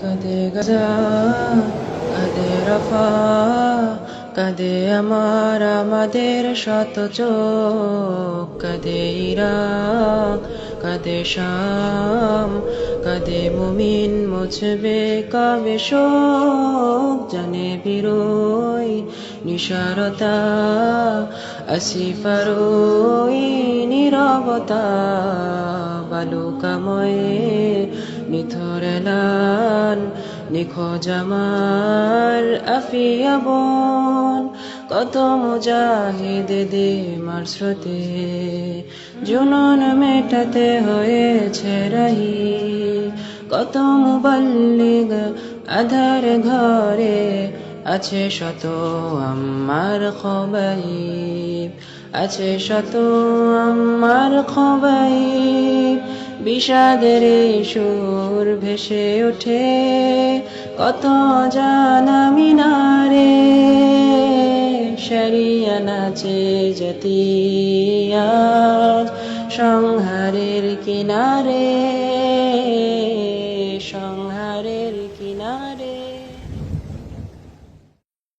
কাঁদে গাজা কাঁদে রফা কাঁদে আমার আমাদের শত চোখ, কাঁদে ইরাক, কাঁদে শাম, কাঁদে মুমিন মুছবে কবে শোক, জানে বিরোই নিসারতা আসিফারোই নীরবতা, বালুকাময়ে নিথরেলান নিখোঁজ আমার আফিয়া বোন। কত মুজাহিদ দে মার স্রোতে, জুনন মেটাতে হয়েছে রাহি। কত মুবাল্লিগ আধার ঘরে আছে শত আমার খবাই আছে শত আমার খবাই বিষাদের সুর ভেসে ওঠে। কত জানামি নারে সারিয়া নাচে জাতিয়া। সংহারের কিনারে সংহারের কিনারে।